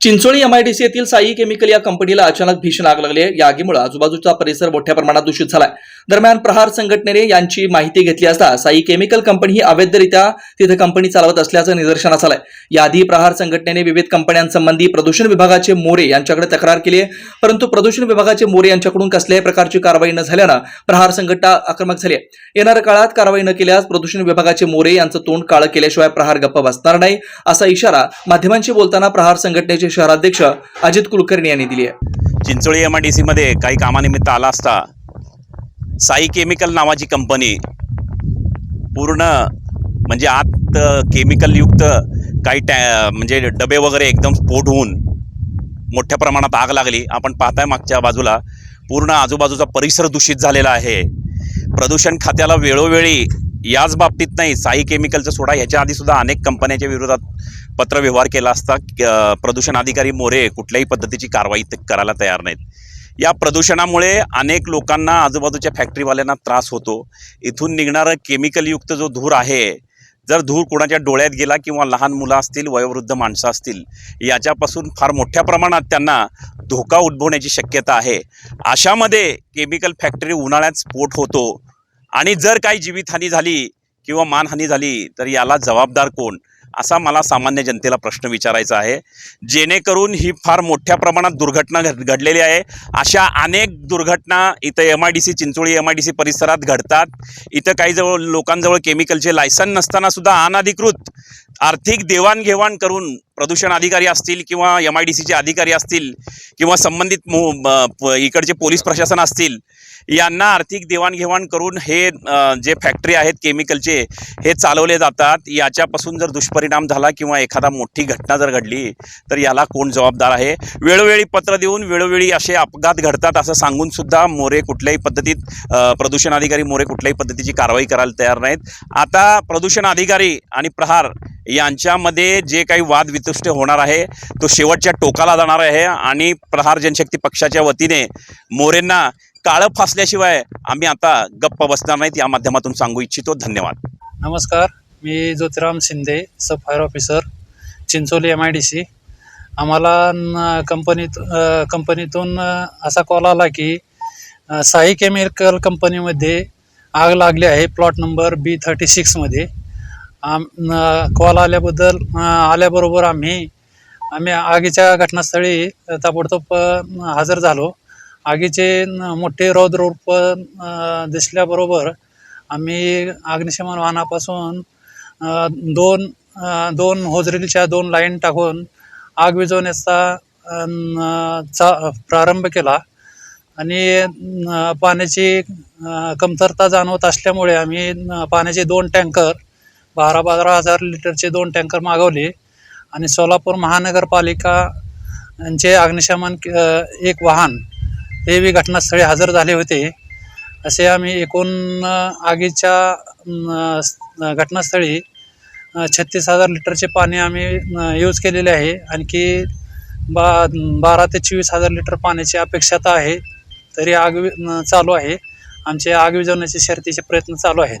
Chincholi MIDC येथील Sai chemical या कंपनीला अचानक भीषण आग लागली आहे. या आगीमुळे आजूबाजूचा परिसर मोठ्या प्रमाणात दूषित झालाय. दरम्यान प्रहार संघटनेने यांची माहिती घेतली असता साई केमिकल कंपनी ही अवैधरित्या तिथे कंपनी चालवत असल्याचं निदर्शनास आलंय. याआधी प्रहार संघटनेने विविध कंपन्यांसंबंधी प्रदूषण विभागाचे मोरे यांच्याकडे तक्रार केली आहे. परंतु प्रदूषण विभागाचे मोरे यांच्याकडून कसल्याही प्रकारची कारवाई न झाल्यानं प्रहार संघटना आक्रमक झाली आहे. येणाऱ्या काळात कारवाई न केल्यास प्रदूषण विभागाचे मोरे यांचं तोंड काळं केल्याशिवाय प्रहार गप्प बसणार नाही असा इशारा माध्यमांशी बोलताना प्रहार संघटनेचे शहराध्यक्ष अजित कुलकर्णी यांनी दिली आहे. चिंचोळी एम आय डी सीमध्ये काही कामानिमित्त आला असता साई केमिकल नावाची कंपनी पूर्ण म्हणजे आत केमिकलयुक्त काही टॅ म्हणजे डबे वगैरे एकदम स्फोट होऊन मोठ्या प्रमाणात आग लागली. आपण पाहताय मागच्या बाजूला पूर्ण आजूबाजूचा परिसर दूषित झालेला आहे. प्रदूषण खात्याला वेळोवेळी याच बाबतीत नाही. साई केमिकलचं सोडा. ह्याच्या आधीसुद्धा अनेक कंपन्यांच्या विरोधात पत्रव्यवहार केला असता. प्रदूषण अधिकारी मोरे कुठल्याही पद्धतीची कारवाई ते करायला तयार नाहीत. या प्रदूषणामुळे अनेक लोकांना आजूबाजूच्या फॅक्टरीवाल्यांना त्रास होतो. इथून निघणारं केमिकलयुक्त जो धूर आहे जर धूर कोणाच्या डोळ्यात गेला किंवा लहान मुलं असतील वयोवृद्ध माणसं असतील याच्यापासून फार मोठ्या प्रमाणात त्यांना धोका उद्भवण्याची शक्यता आहे. अशामध्ये केमिकल फॅक्टरी उन्हाळ्यात स्फोट होतो. आणि जर काही जीवितहानी झाली किंवा मानहानी झाली तर याला जबाबदार कोण? असा मला सामान्य जनतेला प्रश्न विचारायचा आहे. जेणेकरून ही फार मोठ्या प्रमाणात दुर्घटना घड घडलेली आहे. अशा अनेक दुर्घटना इथं M I D C Chincholi M I D C परिसरात घडतात. इथं काही जवळ लोकांजवळ केमिकलचे लायसन नसताना सुद्धा आर्थिक देवाणघेवाण करून प्रदूषण अधिकारी असतील किंवा एम आय डी सीचे अधिकारी असतील किंवा संबंधित मो इकडचे पोलीस प्रशासन असतील यांना आर्थिक देवाणघेवाण करून हे जे फॅक्टरी आहेत केमिकलचे हे चालवले जातात. याच्यापासून जर दुष्परिणाम झाला किंवा एखादा मोठी घटना जर घडली तर याला कोण जबाबदार आहे? वेळोवेळी पत्र देऊन वेळोवेळी असे अपघात घडतात असं सांगून सुद्धा मोरे कुठल्याही पद्धतीत प्रदूषण अधिकारी मोरे कुठल्याही पद्धतीची कारवाई करायला तयार नाहीत. आता प्रदूषण अधिकारी आणि प्रहार यांच्यामध्ये जे काही वादवितुष्ट होणार आहे तो शेवटच्या टोकाला जाणार आहे आणि प्रहार जनशक्ती पक्षाच्या वतीने मोरेंना काळं फासल्याशिवाय आम्ही आता गप्प बसणार नाहीत. या माध्यमातून सांगू इच्छितो. धन्यवाद. नमस्कार. मी Jyotiram Shinde sub fire officer Chincholi M I D C आम्हाला न- कंपनीत कंपनीतून असा कॉल आला की साई केमिकल कंपनीमध्ये आग लागली आहे प्लॉट नंबर बी थर्टी सिक्समध्ये आम कॉल आल्याबद्दल आल्याबरोबर आम्ही आम्ही आगीच्या घटनास्थळी ताबडतोब हजर झालो. आगीचे मोठे रौद्ररूप दिसल्याबरोबर आम्ही अग्निशमन वाहनापासून दोन दोन होजरीलच्या दोन लाईन टाकून आग विझवण्याचा चा प्रारंभ केला. आणि पाण्याची कमतरता जाणवत असल्यामुळे आम्ही पाण्याचे दोन टँकर बारा बारा हजार लिटरचे दोन टँकर मागवले. आणि सोलापूर महानगरपालिका यांचे अग्निशमन एक वाहन हे बी घटनास्थळी हजर झाले होते. असे आम्ही एकूण आगीच्या घटनास्थळी छत्तीस हजार लिटरचे पाणी आम्ही यूज केलेले आहे. आणखी बा बारा ते चोवीस हजार लिटर पाण्याची अपेक्षता आहे. तरी आग वि- चालू आहे. आमचे आग विजवण्याचे शर्तीचे प्रयत्न चालू आहेत.